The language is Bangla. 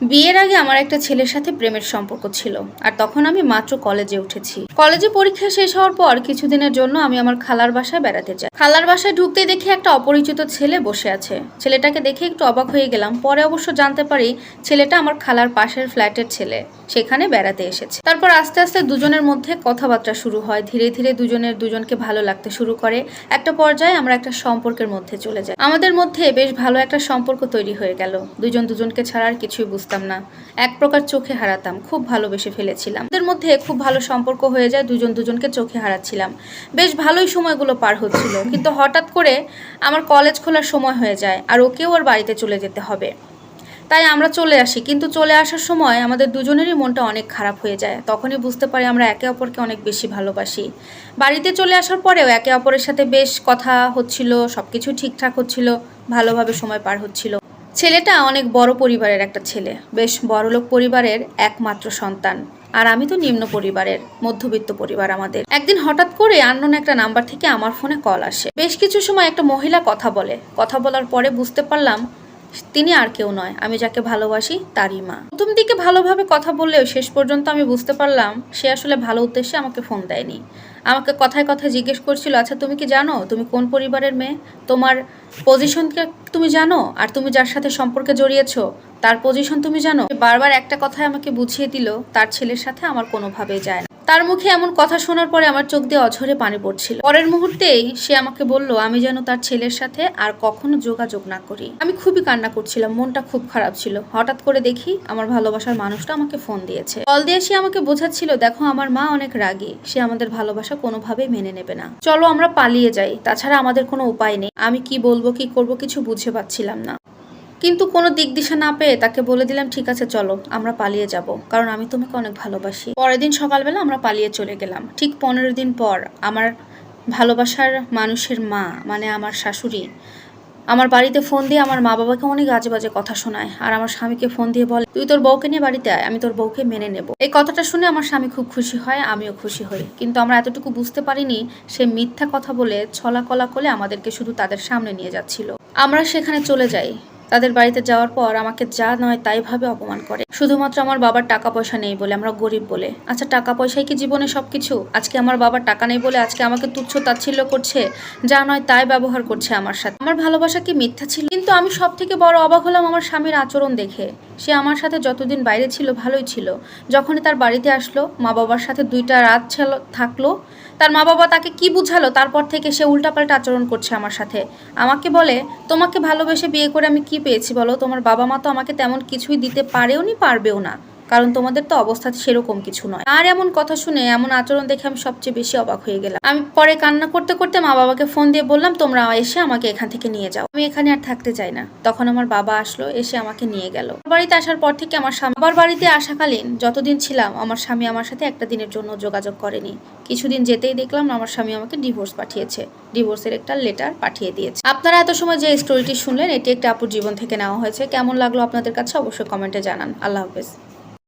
বিয়ের আগে আমার একটা ছেলের সাথে প্রেমের সম্পর্ক ছিল, আর তখন আমি মাত্র কলেজে উঠেছি। কলেজে পরীক্ষা শেষ হওয়ার পর কিছুদিনের জন্য আমি আমার খালার বাসায় বেড়াতে যাই। খালার বাসায় ঢুকতে দেখি একটা অপরিচিত ছেলে বসে আছে। ছেলেটাকে দেখে একটু অবাক হয়ে গেলাম, পরে অবশ্য জানতে পারি ছেলেটা আমার খালার পাশের ফ্ল্যাটের ছেলে, সেখানে বেড়াতে এসেছে। তারপর আস্তে আস্তে দুজনের মধ্যে কথাবার্তা শুরু হয়, ধীরে ধীরে দুজনের দুজনকে ভালো লাগতে শুরু করে। একটা পর্যায়ে আমরা একটা সম্পর্কের মধ্যে চলে যাই। আমাদের মধ্যে বেশ ভালো একটা সম্পর্ক তৈরি হয়ে গেল। দুজন দুজনকে ছাড়া আর কিছুই বুঝতাম না। এক প্রকার চোখে হারাতাম, খুব ভালোবেসে ফেলেছিলাম। ওদের মধ্যে খুব ভালো সম্পর্ক হয়ে যায়, দুজন দুজনকে চোখে হারাচ্ছিলাম। বেশ ভালোই সময়গুলো পার হচ্ছিল, কিন্তু হঠাৎ করে আমার কলেজ খোলার সময় হয়ে যায় আর ওকেও ওর বাড়িতে চলে যেতে হবে। তাই আমরা চলে আসি, কিন্তু চলে আসার সময় আমাদের দুজনেরই মনটা অনেক খারাপ হয়ে যায়। তখনই বুঝতে পারি আমরা একে অপরকে অনেক বেশি ভালোবাসি। বাড়িতে চলে আসার পরেও একে অপরের সাথে বেশ কথা হচ্ছিল সব কিছু ঠিকঠাক হচ্ছিল, ভালোভাবে সময় পার হচ্ছিল। ছেলেটা অনেক বড় পরিবারের একটা ছেলে, বেশ বড়লোক পরিবারের একমাত্র সন্তান। আর আমি তো নিম্ন পরিবারের, মধ্যবিত্ত পরিবার আমাদের। একদিন হঠাৎ করে আননোন একটা নাম্বার থেকে আমার ফোনে কল আসে। বেশ কিছু সময় একটা মহিলা কথা বলে। কথা বলার পরে বুঝতে পারলাম তিনি আর কেউ নয়, আমি যাকে ভালোবাসি তারই মা। প্রথম দিকে ভালোভাবে কথা বললেও শেষ পর্যন্ত আমি বুঝতে পারলাম সে আসলে ভালো উদ্দেশ্যে আমাকে ফোন দেয়নি। আমাকে কথায় কথায় জিজ্ঞেস করছিল আচ্ছা তুমি কি জানো তুমি কোন পরিবারের মেয়ে? তোমার পজিশনকে তুমি জানো? আর তুমি যার সাথে সম্পর্কে জড়িয়েছো, তার পজিশন তুমি জানো? বারবার একটা কথায় আমাকে বুঝিয়ে দিল, তার ছেলের সাথে আমার কোনোভাবেই যায় না। তার মুখে এমন কথা শোনার পরে আমার চোখ দিয়ে অঝরে পানি পড়ছিল। পরের মুহূর্তেই সে আমাকে বলল, আমি যেন তার ছেলের সাথে আর কখনো যোগাযোগ না করি। আমি খুবই কান্না করছিলাম, মনটা খুব খারাপ ছিল। হঠাৎ করে দেখি আমার ভালোবাসার মানুষটা আমাকে ফোন দিয়েছে। কল দিয়ে সে আমাকে বোঝাচ্ছিল, দেখো, আমার মা অনেক রাগী। সে আমাদের ভালোবাসা কোনোভাবেই মেনে নেবে না। চলো, আমরা পালিয়ে যাই। তাছাড়া আমাদের কোনো উপায় নেই। আমি কি বলব, কি করব কিছু বুঝে পাচ্ছিলাম না। কিন্তু কোনো দিক দিশা না পেয়ে তাকে বলে দিলাম, ঠিক আছে, চলো, আমরা পালিয়ে যাব। কারণ আমি তোমাকে অনেক ভালোবাসি। পরের দিন সকালবেলা আমরা পালিয়ে চলে গেলাম। ঠিক পনেরো দিন পর আমার ভালোবাসার মানুষের মা মানে আমার শাশুড়ি, আমার বাড়িতে ফোন দিয়ে আমার মা বাবাকে অনেক আজে বাজে কথা শোনায় আর আমার স্বামীকে ফোন দিয়ে বলে, তুই তোর বউকে নিয়ে বাড়িতে আয়, আমি তোর বউকে মেনে নেব। এই কথাটা শুনে আমার স্বামী খুব খুশি হয়, আমিও খুশি হই। কিন্তু আমরা এতটুকু বুঝতে পারিনি, সে মিথ্যা কথা বলে ছলা কলা করে আমাদেরকে শুধু তাদের সামনে নিয়ে যাচ্ছিল। আমরা সেখানে চলে যাই। তাদের বাড়িতে যাওয়ার পর আমাকে যা নয় তাই ভাবে অপমান করে। শুধুমাত্র আমার বাবার টাকা পয়সা নেই বলে, আমরা গরিব বলে। আচ্ছা টাকা পয়সাই কি জীবনে সবকিছু? আজকে আমার বাবার টাকা নেই বলে আজকে আমাকে তুচ্ছ তাচ্ছিল্য করছে, যা নয় তাই ব্যবহার করছে আমার সাথে। আমার ভালোবাসা কি মিথ্যা ছিল? কিন্তু আমি সব থেকে বড় অবাক হলাম আমার স্বামীর আচরণ দেখে। সে আমার সাথে যতদিন বাইরে ছিল, ভালোই ছিল। যখনই তার বাড়িতে আসলো মা বাবার সাথে দুইটা রাত ছিল, থাকল তার মা বাবা তাকে কি বুঝালো তারপর থেকে সে উল্টাপাল্টা আচরণ করছে আমার সাথে। আমাকে বলে, তোমাকে ভালোবেসে বিয়ে করে আমি কি পেয়েছি বলো? তোমার বাবা মা তো আমাকে তেমন কিছুই দিতে পারেও নি পারবেও না। কারণ তোমাদের তো অবস্থা সেরকম কিছু নয়। আর এমন কথা শুনে, এমন আচরণ দেখে আমি সবচেয়ে বেশি অবাক হয়ে গেলাম। আমি পরে কান্না করতে করতে মা বাবাকে ফোন দিয়ে বললাম, তোমরা এসে আমাকে এখান থেকে নিয়ে যাও। আমি এখানে আর থাকতে চাই না। তখন আমার বাবা আসলো, এসে আমাকে নিয়ে গেল। বাড়িতে আসার পর থেকে আমার স্বামী আবার বাড়িতে আসাকালীন যতদিন ছিলাম, আমার স্বামী আমার সাথে একটা দিনের জন্য যোগাযোগ করেনি। কিছুদিন যেতেই দেখলাম আমার স্বামী আমাকে ডিভোর্স পাঠিয়েছে। ডিভোর্সের একটা লেটার পাঠিয়ে দিয়েছে। আপনারা এত সময় যে স্টোরিটি শুনলেন, এটি একটা আপুর জীবন থেকে নেওয়া হয়েছে। কেমন লাগল আপনাদের কাছে? অবশ্যই কমেন্টে জানান। আল্লাহ হাফেজ।